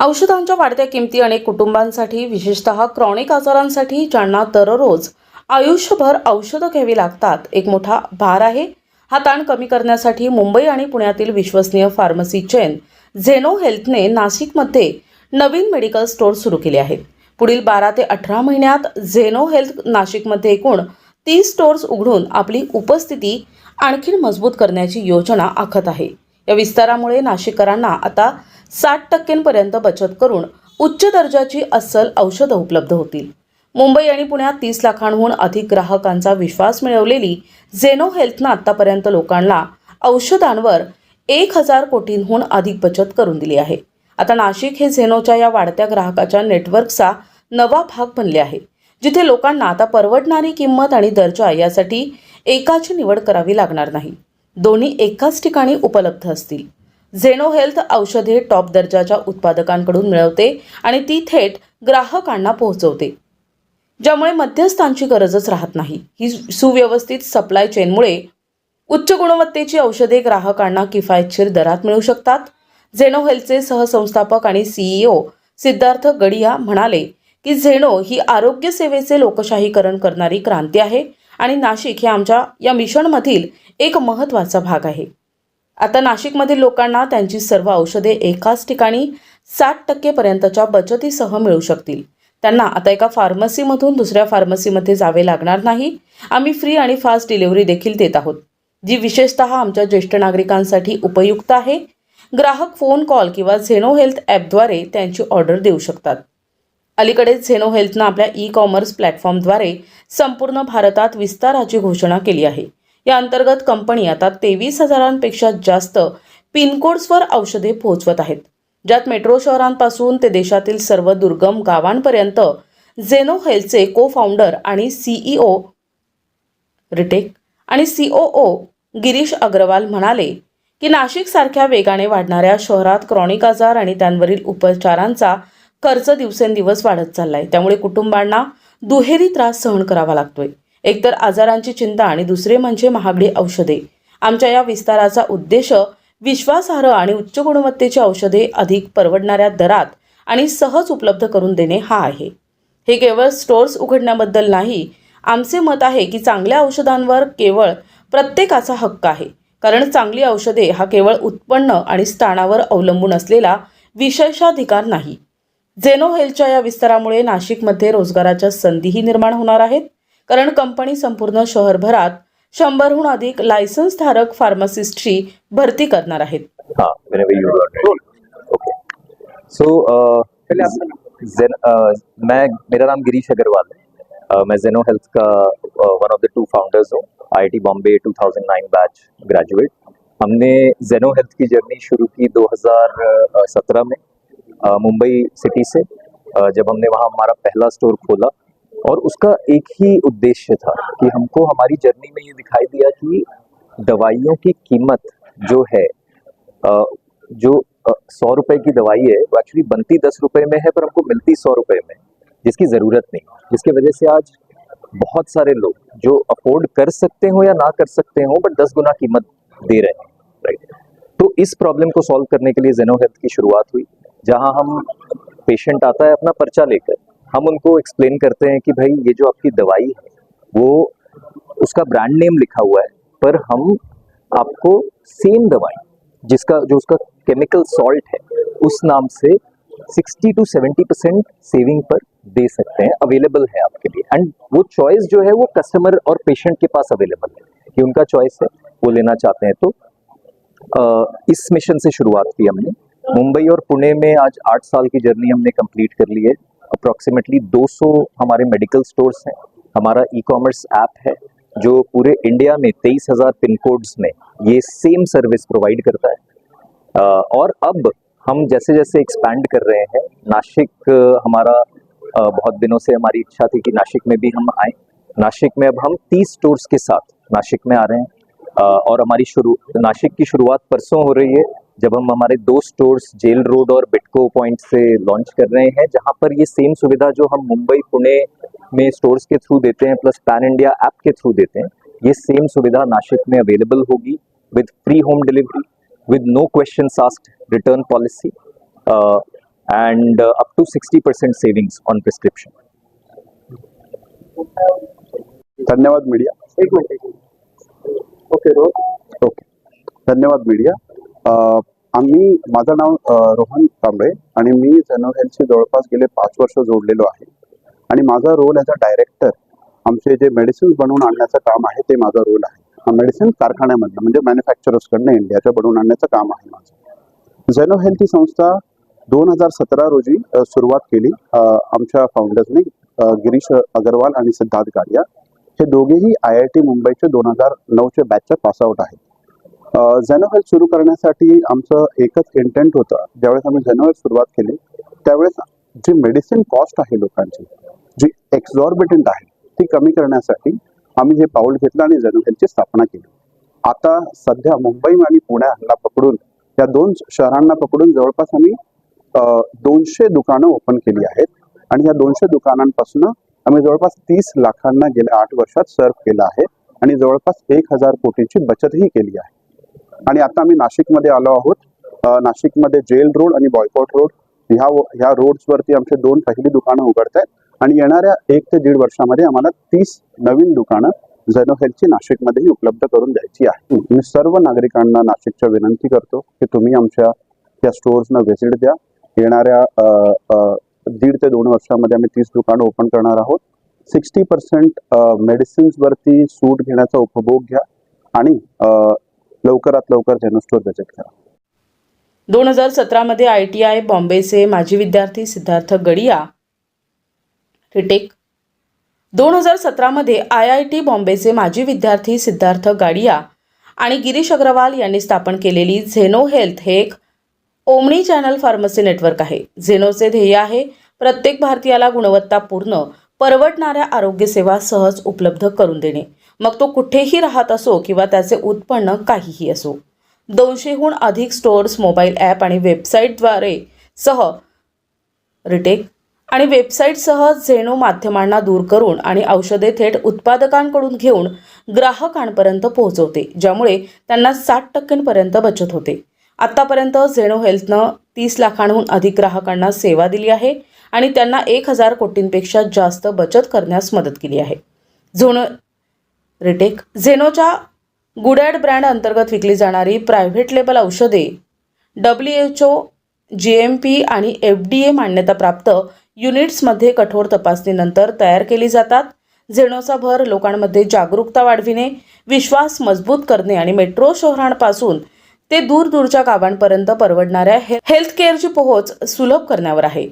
औषधांच्या वाढत्या किमती अनेक कुटुंबांसाठी विशेषतः क्रॉनिक आजारांसाठी ज्यांना दररोज आयुष्यभर औषधं घ्यावी लागतात. एक मोठा भार आहे. हा ताण कमी करण्यासाठी मुंबई आणि पुण्यातील विश्वसनीय फार्मसी चेन झेनो हेल्थने नाशिकमध्ये नवीन मेडिकल स्टोअर सुरू केले आहेत. पुढील बारा ते अठरा महिन्यात झेनो हेल्थ नाशिकमध्ये एकूण तीस स्टोअर्स उघडून आपली उपस्थिती आणखी मजबूत करण्याची योजना आखत आहे. या विस्तारामुळे नाशिककरांना आता साठ टक्क्यांपर्यंत बचत करून उच्च दर्जाची अस्सल औषधं उपलब्ध होतील. मुंबई आणि पुण्यात तीस लाखांहून अधिक ग्राहकांचा विश्वास मिळवलेली झेनो हेल्थनं आतापर्यंत लोकांना औषधांवर एक हजार कोटींहून अधिक बचत करून दिली आहे. आता नाशिक हे झेनोच्या या वाढत्या ग्राहकाच्या नेटवर्कचा नवा भाग बनले आहे जिथे लोकांना आता परवडणारी किंमत आणि दर्जा यासाठी एकाची निवड करावी लागणार नाही. दोन्ही एकाच ठिकाणी उपलब्ध असतील. झेनो हेल्थ औषधे टॉप दर्जाच्या उत्पादकांकडून मिळवते आणि ती थेट ग्राहकांना पोहोचवते. ज्यामुळे मध्यस्थांची गरजच राहत नाही. ही सुव्यवस्थित सप्लाय चेनमुळे उच्च गुणवत्तेची औषधे ग्राहकांना किफायतशीर दरात मिळू शकतात. झेनो हेल्थचे सहसंस्थापक आणि सीईओ सिद्धार्थ गडिया म्हणाले की झेनो ही आरोग्य सेवेचे लोकशाहीकरण करणारी क्रांती आहे आणि नाशिक हे आमच्या या मिशनमधील एक महत्त्वाचा भाग आहे. आता नाशिकमधील लोकांना त्यांची सर्व औषधे एकाच ठिकाणी साठ टक्केपर्यंतच्या बचतीसह मिळू शकतील. त्यांना आता एका फार्मसीमधून दुसऱ्या फार्मसीमध्ये जावे लागणार नाही. आम्ही फ्री आणि फास्ट डिलिव्हरी देखील देत आहोत. जी विशेषतः आमच्या ज्येष्ठ नागरिकांसाठी उपयुक्त आहे. ग्राहक फोन कॉल किंवा झेनो हेल्थ ॲपद्वारे त्यांची ऑर्डर देऊ शकतात. अलीकडेच झेनो हेल्थनं आपल्या ई कॉमर्स प्लॅटफॉर्मद्वारे संपूर्ण भारतात विस्ताराची घोषणा केली आहे. या अंतर्गत कंपनी आता तेवीस हजारांपेक्षा जास्त पिनकोड्सवर औषधे पोहोचवत आहेत. ज्यात मेट्रो शहरांपासून ते देशातील सर्व दुर्गम गावांपर्यंत झेनो हेल्थचे को फाउंडर आणि सीईओ रिटेक आणि सीओओ गिरीश अग्रवाल म्हणाले की नाशिकसारख्या वेगाने वाढणाऱ्या शहरात क्रॉनिक आजार आणि त्यांवरील उपचारांचा खर्च दिवसेंदिवस वाढत चाललाय. त्यामुळे कुटुंबांना दुहेरी त्रास सहन करावा लागतोय. एकतर आजारांची चिंता आणि दुसरे म्हणजे महागडी औषधे. आमच्या या विस्ताराचा उद्देश विश्वासार्ह आणि उच्च गुणवत्तेची औषधे अधिक परवडणाऱ्या दरात आणि सहज उपलब्ध करून देणे हा आहे. हे केवळ स्टोअर्स उघडण्याबद्दल नाही आमचे मत आहे की चांगल्या औषधांवर केवळ प्रत्येकाचा हक्क आहे कारण चांगली औषधे हा केवळ उत्पन्न आणि स्थानावर अवलंबून असलेला विशेषाधिकार नाही. झेनो हेल्थच्या या विस्तारामुळे नाशिकमध्ये रोजगाराच्या संधीही निर्माण होणार आहेत कारण कंपनी संपूर्ण शहरभरात शंभरहून अधिक लायसन्स धारक फार्मासिस्टची भरती करणार आहेत. हाँ. Okay. So uh, uh, मैं मेरा नाम गिरीश अग्रवाल है. Uh, मैं जेनो हेल्थ का one of the two founders हूँ. आईआईटी बॉम्बे 2009 बैच ग्रेजुएट हमने जेनो हेल्थ की जर्नी शुरू की 2017 में मुंबई सिटी से. जब हमने वहाँ हमारा पहला स्टोर खोला और उसका एक ही उद्देश्य था कि हमको हमारी जर्नी में ये दिखाई दिया कि दवाइयों की कीमत जो है जो सौ रुपए की दवाई है, वो एक्चुअली बनती दस रुपए में है, पर हमको मिलती सौ रुपए में, जिसकी ज़रूरत नहीं। जिसकी वजह से आज बहुत सारे लोग जो अफोर्ड कर सकते हो या ना कर सकते हो बट दस गुना कीमत दे रहे हैं राइट तो इस प्रॉब्लम को सॉल्व करने के लिए जेनो हेल्थ की शुरुआत हुई, जहाँ हम पेशेंट आता है अपना पर्चा लेकर। हम उनको एक्सप्लेन करते हैं कि भाई ये जो आपकी दवाई है वो उसका ब्रांड नेम लिखा हुआ है पर हम आपको सेम दवाई जिसका जो उसका केमिकल सॉल्ट है उस नाम से 60 टू 70 परसेंट सेविंग पर दे सकते हैं अवेलेबल है आपके लिए। एंड वो चॉइस जो है वो कस्टमर और पेशेंट के पास अवेलेबल है कि उनका चॉइस है वो लेना चाहते हैं। तो अ, इस मिशन से शुरुआत की हमने। मुंबई और पुणे में आज आठ साल की जर्नी हमने कंप्लीट कर ली है। अप्रॉक्सीमेटली 200 हमारे मेडिकल स्टोर्स हैं। हमारा ई कॉमर्स ऐप है, जो पूरे इंडिया में तेईस हज़ार पिन कोड्स में ये सेम सर्विस प्रोवाइड करता है। और अब हम जैसे जैसे एक्सपैंड कर रहे हैं नासिक हमारा बहुत दिनों से हमारी इच्छा थी कि नासिक में भी हम आए। नासिक में अब हम 30 स्टोर्स के साथ नासिक में आ रहे हैं। और हमारी शुरू नासिक की शुरुआत परसों हो रही है। जब हम हमारे दो स्टोर्स जेल रोड और बिटको पॉइंट से लॉन्च कर रहे हैं जहाँ पर ये सेम सुविधा जो हम मुंबई पुणे में स्टोर्स के थ्रू देते हैं प्लस पैन इंडिया ऐप के थ्रू देते हैं ये सेम सुविधा नासिक में अवेलेबल होगी with free home delivery with no questions asked return policy uh, and uh, up to 60% savings on prescription. धन्यवाद मीडिया। Okay Rohan okay. धन्यवाद मीडिया। आम्ही माझं नाव रोहन कांबळे आणि मी जनरल हेल्थशी जवळपास गेले पाच वर्ष जोडलेलो आहे. आणि माझा रोल ॲज अ डायरेक्टर आमचे जे मेडिसिन्स बनवून आणण्याचं काम आहे ते माझा रोल आहे. मेडिसिन कारखान्यामधनं म्हणजे मॅन्युफॅक्चरर्सकडनं इंडियाच्या बनवून आणण्याचं काम आहे माझं. झेनो हेल्थ ही संस्था दोन हजार सतरा रोजी सुरुवात केली. आमच्या फाउंडर्सने गिरीश अगरवाल आणि सिद्धार्थ गाडिया. हे दोघेही आय आय टी मुंबईचे दोन हजार नऊचे बॅचचे पासआउट आहेत. झेनो सुरू करण्यासाठी आमचं एकच इंटेंट होतं. ज्यावेळेस आम्ही झेनो सुरुवात केली त्यावेळेस जी मेडिसिन कॉस्ट आहे लोकांची जी एक्झॉर्बिटंट आहे ती कमी करण्यासाठी आम्ही हे पाऊल घेतलं आणि झेनो स्थापना केली. आता सध्या मुंबई आणि पुण्याला पकडून या दोन शहरांना पकडून जवळपास आम्ही दोनशे दुकानं ओपन केली आहेत. आणि या दोनशे दुकानांपासून आम्ही जवळपास तीस लाखांना गेल्या आठ वर्षात सर्व केलं आहे. आणि जवळपास एक हजार कोटीची बचतही केली आहे. आणि आता आम्ही नाशिकमध्ये आलो आहोत. नाशिकमध्ये जेल रोड आणि बॉयकॉट रोड ह्या ह्या रोड्सवरती आमचे दोन पहिली दुकानं उघडत आहेत आणि येणाऱ्या एक ते दीड वर्षामध्ये आम्हाला तीस नवीन दुकानं झेनो हेल्थची नाशिकमध्येही उपलब्ध करून द्यायची आहे. मी सर्व नागरिकांना नाशिकच्या विनंती करतो की तुम्ही आमच्या या स्टोअर्सना व्हिजिट द्या. येणाऱ्या दीड ते दोन वर्षामध्ये आम्ही तीस दुकानं ओपन करणार आहोत. सिक्स्टी पर्सेंट मेडिसिन्सवरती सूट घेण्याचा उपभोग घ्या. आणि लवकरात लवकर झेनो स्टोर व्हिजिट करा. दोन हजार सतरामध्ये आय टी आय बॉम्बेचे माजी विद्यार्थी सिद्धार्थ गडिया रिटेक. दोन हजार सतरामध्ये आय आय टी बॉम्बेचे माजी विद्यार्थी सिद्धार्थ गाडिया आणि गिरीश अग्रवाल यांनी स्थापन केलेली झेनो हेल्थ हे एक ओमनी चॅनल फार्मसी नेटवर्क आहे. झेनोचे ध्येय आहे प्रत्येक भारतीयाला गुणवत्तापूर्ण परवडणाऱ्या आरोग्यसेवा सहज उपलब्ध करून देणे. मग तो कुठेही राहत असो किंवा त्याचे उत्पन्न काहीही असो. दोनशेहून अधिक स्टोअर्स मोबाईल ॲप आणि वेबसाईटद्वारे सह रिटेक आणि वेबसाईटसह झेनो माध्यमांना दूर करून आणि औषधे थेट उत्पादकांकडून घेऊन ग्राहकांपर्यंत पोहोचवते ज्यामुळे त्यांना साठ टक्क्यांपर्यंत बचत होते. आत्तापर्यंत झेनो हेल्थनं तीस लाखांहून अधिक ग्राहकांना सेवा दिली आहे आणि त्यांना एक हजार कोटींपेक्षा जास्त बचत करण्यास मदत केली आहे. झोनो रिटेक. झेनोच्या गुडॅड ब्रँड अंतर्गत विकली जाणारी प्रायव्हेट लेबल औषधे W H O G M P आणि एफ डी ए मान्यताप्राप्त युनिट्समध्ये कठोर तपासणीनंतर तयार केली जातात. झेनोचा भर लोकांमध्ये जागरूकता वाढविणे विश्वास मजबूत करणे आणि मेट्रो शहरांपासून ते दूरदूरच्या गावांपर्यंत परवडणाऱ्या हे- हेल्थकेअरची पोहोच सुलभ करण्यावर आहे.